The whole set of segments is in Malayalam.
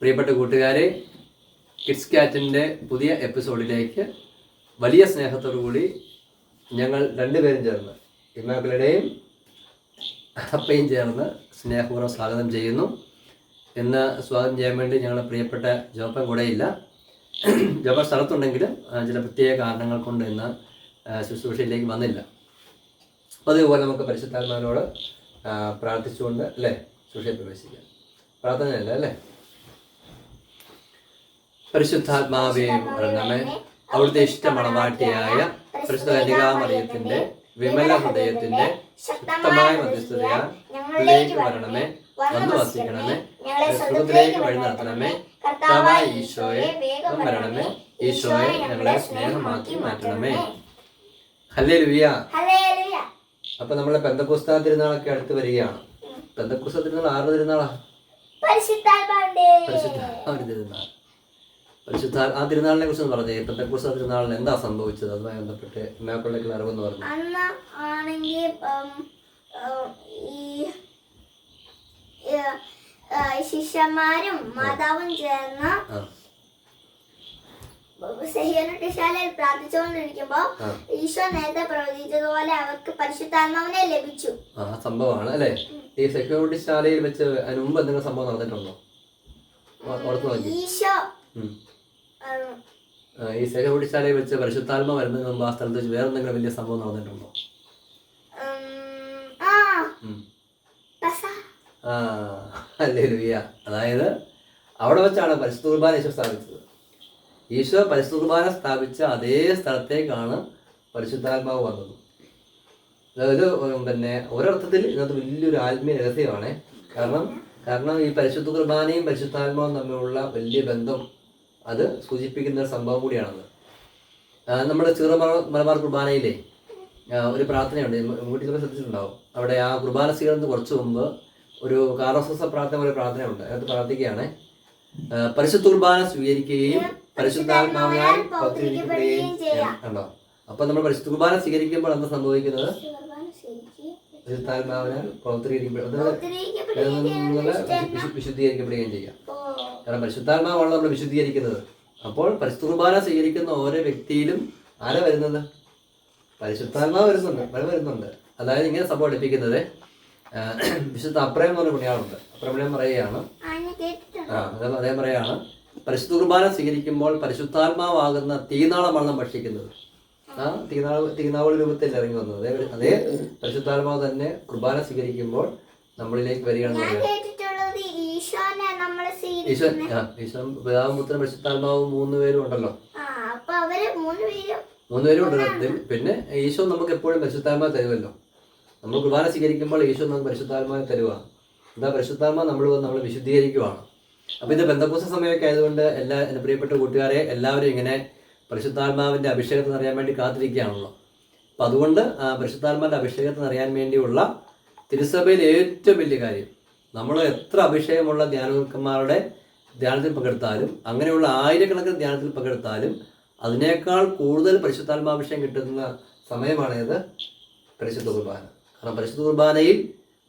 പ്രിയപ്പെട്ട കൂട്ടുകാരെ കിഡ്സ് കാറ്റിന്റെ പുതിയ എപ്പിസോഡിലേക്ക് വലിയ സ്നേഹത്തോടു കൂടി ഞങ്ങൾ രണ്ടുപേരും ചേർന്ന് ഇമാക്കളുടെയും അപ്പയും ചേർന്ന് സ്നേഹപൂർവം സ്വാഗതം ചെയ്യുന്നു. ഇന്ന് സ്വാഗതം ചെയ്യാൻ വേണ്ടി ഞങ്ങളുടെ പ്രിയപ്പെട്ട ജോപ്പൻ കൂടെയില്ല. ജോപ്പൻ സ്ഥലത്തുണ്ടെങ്കിലും ചില പ്രത്യേക കാരണങ്ങൾ കൊണ്ട് ഇന്ന് ശുശ്രൂഷയിലേക്ക് വന്നില്ല. അതേപോലെ നമുക്ക് പരിശുദ്ധാത്മാവിനോട് പ്രാർത്ഥിച്ചുകൊണ്ട് അല്ലേ? ശുശ്രൂഷയിൽ പ്രവേശിക്കാം. പ്രാർത്ഥനയല്ല അല്ലേ? പരിശുദ്ധാത്മാവേ വരണമേ. അവിടുത്തെ ഇഷ്ടമണവാട്ടിയായ പരിശുദ്ധ ലതികാമറിയത്തിന്റെ വിമല ഹൃദയത്തിന്റെ ശക്തമായ മധ്യസ്ഥതയാൽ ഞങ്ങളിലേക്ക് വരണമേ. വന്നു വസിക്കണമേ. സുഖത്തിലേക്ക് വഴി നടത്തണമേ. കർത്താവായ ഈശോയെ വരണമേ. ഈശോയെ ഞങ്ങളെ സ്നേഹമാക്കി മാറ്റണമേ. ഹല്ലേ ഹല്ലേലൂയ. അപ്പൊ നമ്മളെ പെന്തക്കുസ്താ തിരുനാളൊക്കെ അടുത്ത് വരികയാണ്. പെന്തക്കുസ്ത തിരുനാൾ ആരുടെ തിരുനാളാ? പരിശുദ്ധാത്മാവിന്റെ. ആ തിരുനാൾ. പരിശുദ്ധ ആ തിരുനാളിനെ കുറിച്ച് പറഞ്ഞേ. പെന്തക്കുസ്ത തിരുനാളിൽ എന്താ സംഭവിച്ചത്? അതുമായി ബന്ധപ്പെട്ട് മേക്കുള്ള അറിവെന്ന് പറഞ്ഞു. അന്ന് ആണെങ്കിൽ ഈ, ശിഷ്യന്മാരും മാതാവും ചേർന്ന് ആ സഹ്യനട്ടിശാലയിൽ പ്രാർത്ഥിച്ചുകൊണ്ടിരിക്കുമ്പോ ആ. ഈശോ നേരത്തെ പ്രവചിച്ചതുപോലെ അവർക്ക് പരിശുദ്ധാത്മാവിനെ ലഭിച്ചു. ആ സംഭവമാണ് അല്ലേ? ഈ സെക്യൂരിറ്റി ശാലയിൽ വെച്ച് അതിന് മുമ്പ് എന്തെങ്കിലും സംഭവം നടന്നിട്ടുണ്ടോ? ഈശോ ഈ സെക്യൂരിറ്റി ശാലയിൽ വെച്ച് പരിശുദ്ധാത്മ വരുന്നതിന് മുമ്പ് ആ സ്ഥലത്ത് വെച്ച് വേറെ എന്തെങ്കിലും വലിയ സംഭവം നടന്നിട്ടുണ്ടോ? ആ. അല്ലേ അതായത് അവിടെ വെച്ചാണ് പരിശുദ്ധ കുർബാന ഈശോ സ്ഥാപിച്ചത്. ഈശോ പരിശുദ്ധ സ്ഥാപിച്ച അതേ സ്ഥലത്തേക്കാണ് പരിശുദ്ധാത്മാവ് വന്നത്. അതായത് പിന്നെ ഒരർത്ഥത്തിൽ ഇതിനകത്ത് വലിയൊരു ആത്മീയ രഹസ്യമാണ്. കാരണം കാരണം ഈ പരിശുദ്ധ കുർബാനയും പരിശുദ്ധാത്മാവും തമ്മിലുള്ള വലിയ ബന്ധം അത് സൂചിപ്പിക്കുന്ന ഒരു സംഭവം കൂടിയാണത്. നമ്മുടെ ചെറു മലബാർ കുർബാനയിലെ ഒരു പ്രാർത്ഥനയുണ്ട്. വീട്ടിൽ ശ്രദ്ധിച്ചിട്ടുണ്ടാവും. അവിടെ ആ കുർബാന സ്വീകരണത്തിന് കുറച്ച് മുമ്പ് ഒരു കാറോസസ പ്രാർത്ഥന ഒരു പ്രാർത്ഥനയുണ്ട്. അതിനകത്ത് പ്രാർത്ഥിക്കുകയാണ്. പരിശുദ്ധ കുർബാന സ്വീകരിക്കുകയും പരിശുദ്ധാത്മാവിനാൽ പൗത്രീകരിക്കപ്പെടുകയും ചെയ്യാം കണ്ടോ? അപ്പൊ നമ്മൾ പരിശുദ്ധ കുർബാന സ്വീകരിക്കുമ്പോൾ എന്താ സംഭവിക്കുന്നത്? പരിശുദ്ധാത്മാവിനാൽ പൗത്രീകരിക്കപ്പെടും വിശുദ്ധീകരിക്കപ്പെടുകയും ചെയ്യാം. കാരണം പരിശുദ്ധാത്മാവാണ് നമ്മൾ വിശുദ്ധീകരിക്കുന്നത്. അപ്പോൾ പരിശുദ്ധ കുർബാന സ്വീകരിക്കുന്ന ഓരോ വ്യക്തിയിലും ആരാ വരുന്നത്? പരിശുദ്ധാത്മാവ് വരുന്നുണ്ട്. വര വരുന്നുണ്ട്? അതായത് ഇങ്ങനെ സംഭവം പഠിപ്പിക്കുന്നത് വിശുദ്ധ അപ്രയം എന്ന് പറഞ്ഞ പുണ്യാളുണ്ട്. അപ്രമണയം പറയുകയാണ് ആ, അദ്ദേഹം അദ്ദേഹം പറയാണ് പരിശുദ്ധ കുർബാന സ്വീകരിക്കുമ്പോൾ പരിശുദ്ധാത്മാവാകുന്ന തീനാളമാണ് നാം ഭക്ഷിക്കുന്നത്. ആ തീനാള തീനാവളി രൂപത്തിൽ ഇറങ്ങി വന്നത്. അതേ അതേ പരിശുദ്ധാത്മാവ് തന്നെ കുർബാന സ്വീകരിക്കുമ്പോൾ നമ്മളിലേക്ക് വരികയാണ് ഞാൻ പറയുന്നത് ഈശോനെ നമ്മളെ ഈശോ ആ പിതാവും പരിശുദ്ധാത്മാവും മൂന്ന് പേരും ഉണ്ടല്ലോ. മൂന്ന് പേരും പേരും പിന്നെ ഈശോ നമുക്ക് എപ്പോഴും പരിശുദ്ധാത്മാവ് തരുമല്ലോ. നമ്മൾ കുർബാന സ്വീകരിക്കുമ്പോൾ ഈശോ നമുക്ക് പരിശുദ്ധാത്മാവിനെ തരുവാണ്. എന്താ പരിശുദ്ധാത്മാ നമ്മൾ നമ്മൾ വിശുദ്ധീകരിക്കുവാണ്. അപ്പോൾ ഇത് ബന്ധപൂസ സമയമൊക്കെ ആയതുകൊണ്ട് എല്ലാ എന്റെ പ്രിയപ്പെട്ട കൂട്ടുകാരെ എല്ലാവരും ഇങ്ങനെ പരിശുദ്ധാത്മാവിന്റെ അഭിഷേകത്തിന് അറിയാൻ വേണ്ടി കാത്തിരിക്കുകയാണല്ലോ. അപ്പം അതുകൊണ്ട് ആ പരിശുദ്ധാത്മാവിന്റെ അഭിഷേകത്തിന് അറിയാൻ വേണ്ടിയുള്ള തിരുസഭയിൽ ഏറ്റവും വലിയ കാര്യം നമ്മൾ എത്ര അഭിഷേകമുള്ള ധ്യാനഗുരുക്കന്മാരുടെ ധ്യാനത്തിൽ പങ്കെടുത്താലും അങ്ങനെയുള്ള ആയിരക്കണക്കിന് ധ്യാനത്തിൽ പങ്കെടുത്താലും അതിനേക്കാൾ കൂടുതൽ പരിശുദ്ധാത്മാഭിഷേകം കിട്ടുന്ന സമയമാണേത് പരിശുദ്ധ കുർബാന. കാരണം പരിശുദ്ധ കുർബാനയിൽ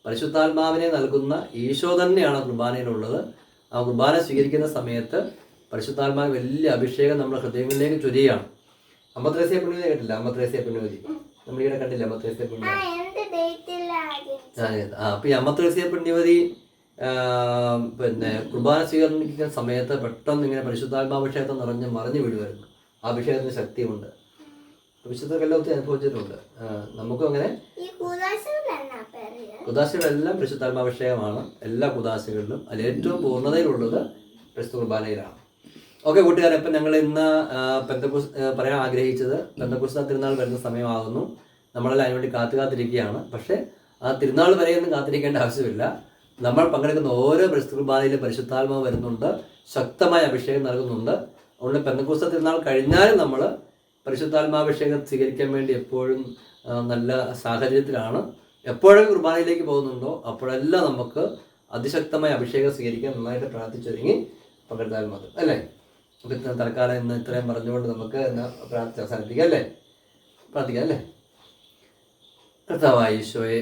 പരിശുദ്ധാത്മാവിനെ നൽകുന്ന ഈശോ തന്നെയാണ് കുർബാനയിലുള്ളത്. ആ കുർബാന സ്വീകരിക്കുന്ന സമയത്ത് പരിശുദ്ധാത്മാവ് വലിയ അഭിഷേകം നമ്മുടെ ഹൃദയങ്ങളിലേക്ക് ചൊരിയാണ്. അമ്പത്രേസ്യ പുണ്യവതി കേട്ടില്ല അമ്പത്രേസ്യ പുണ്യവതി നമ്മൾ ഇവിടെ കണ്ടില്ല അമ്പത്രേസ്യ ആ പുണ്യവതി ആ അപ്പൊ ഈ അമ്മത്രേസ്യ പുണ്യവതി പിന്നെ കുർബാന സ്വീകരിക്കുന്ന സമയത്ത് പെട്ടെന്ന് ഇങ്ങനെ പരിശുദ്ധാത്മാഭിഷേകത്തെ നിറഞ്ഞ് മറിഞ്ഞു വീഴുമായിരുന്നു ആ അഭിഷേകത്തിന് ശക്തിയുണ്ട് വിശുദ്ധ കല്ലോത്തി അനുഭവിച്ചിട്ടുണ്ട്. നമുക്കും അങ്ങനെ കുദാശകളല്ല പേര് കുദാശകളെല്ലാം പരിശുദ്ധാത്മാഭിഷേകമാണ്. എല്ലാ കുദാശകളിലും അതിൽ ഏറ്റവും പൂർണതയിലുള്ളത് പരിശുദ്ധ കുർബാനയിലാണ്. ഓക്കെ കൂട്ടുകാരെ ഇപ്പം ഞങ്ങൾ ഇന്ന് പെന്തക്കുസ് പറയാൻ ആഗ്രഹിച്ചത് പെന്തക്കുസ്ത തിരുനാൾ വരുന്ന സമയമാകുന്നു. നമ്മളെല്ലാം അതിനുവേണ്ടി കാത്തു കാത്തിരിക്കുകയാണ്. പക്ഷേ ആ തിരുനാൾ വരെയൊന്നും കാത്തിരിക്കേണ്ട ആവശ്യമില്ല. നമ്മൾ പങ്കെടുക്കുന്ന ഓരോ പരിശുദ്ധ കുർബാനയിലും പരിശുദ്ധാത്മാവ് വരുന്നുണ്ട്. ശക്തമായ അഭിഷേകം നൽകുന്നുണ്ട്. അതുകൊണ്ട് പെന്തക്കുസ്ത തിരുനാൾ കഴിഞ്ഞാലും നമ്മൾ പരിശുദ്ധാത്മാഭിഷേകം സ്വീകരിക്കാൻ വേണ്ടി എപ്പോഴും നല്ല സാഹചര്യത്തിലാണ്. എപ്പോഴൊക്കെ കുർബാനയിലേക്ക് പോകുന്നുണ്ടോ അപ്പോഴെല്ലാം നമുക്ക് അതിശക്തമായ അഭിഷേകം സ്വീകരിക്കാൻ നന്നായിട്ട് പ്രാർത്ഥിച്ചൊരുങ്ങി പങ്കെടുത്താൽ മതി അല്ലേ? അപ്പം ഇത്ര തൽക്കാലം ഇന്ന് ഇത്രയും പറഞ്ഞുകൊണ്ട് നമുക്ക് ഇന്ന് പ്രാർത്ഥിച്ച് അവസാനിപ്പിക്കാം അല്ലേ? പ്രാർത്ഥിക്കാം അല്ലേ? കർത്താവായ ഈശോയെ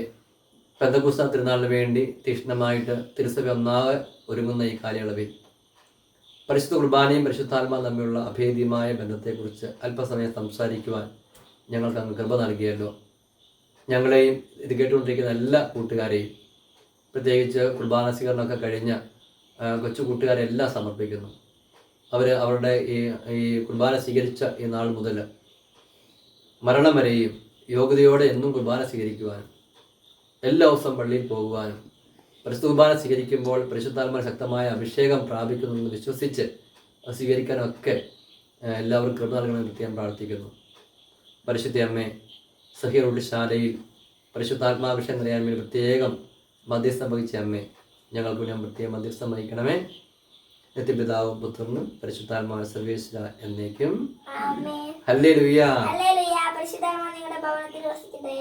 പെന്തകുസ തിരുനാളിന് വേണ്ടി തീക്ഷ്ണമായിട്ട് തിരുസഭ ഒന്നാകെ ഒരുങ്ങുന്ന ഈ കാലയളവിൽ പരിശുദ്ധ കുർബാനയും പരിശുദ്ധാത്മാ തമ്മിലുള്ള അഭേദ്യമായ ബന്ധത്തെക്കുറിച്ച് അല്പസമയം സംസാരിക്കുവാൻ ഞങ്ങൾക്ക് അങ്ങ് കൃപ നൽകിയല്ലോ. ഞങ്ങളെയും ഇത് കേട്ടുകൊണ്ടിരിക്കുന്ന എല്ലാ കൂട്ടുകാരെയും പ്രത്യേകിച്ച് കുർബാന സ്വീകരണമൊക്കെ കഴിഞ്ഞ കൊച്ചു കൂട്ടുകാരെ എല്ലാം സമർപ്പിക്കുന്നു. അവർ അവരുടെ ഈ ഈ കുർബാന സ്വീകരിച്ച ഈ നാൾ മുതൽ മരണം വരെയും യോഗ്യതയോടെ എന്നും കുർബാന സ്വീകരിക്കുവാനും എല്ലാ ദിവസവും പള്ളിയിൽ പോകുവാനും പരിശുദ്ധ കുർബാന സ്വീകരിക്കുമ്പോൾ പരിശുദ്ധാത്മാ ശക്തമായ അഭിഷേകം പ്രാപിക്കുന്നു എന്ന് വിശ്വസിച്ച് സ്വീകരിക്കാനൊക്കെ എല്ലാവർക്കും കൃപ നൽകണമെന്ന് പ്രത്യേകം പ്രാർത്ഥിക്കുന്നു. പരിശുദ്ധ അമ്മേ സഹീർ ഉള്ളിശാലയിൽ പരിശുദ്ധാത്മാഭിഷേകം നിറയാൻ വേണ്ടി പ്രത്യേകം മധ്യസ്ഥം വഹിച്ച അമ്മേ ഞങ്ങൾക്ക് ഞാൻ പ്രത്യേകം മധ്യസ്ഥം വഹിക്കണമേ. നിത്യപിതാവും പുത്രനും പരിശുദ്ധാത്മാവ് സർവേശ്വര എന്നേക്കും. ഹല്ലേ ലുയ്യ പരിശുദ്ധാത്മാവ് നിങ്ങളുടെ ഭവനത്തിൽ വസിക്കട്ടെ.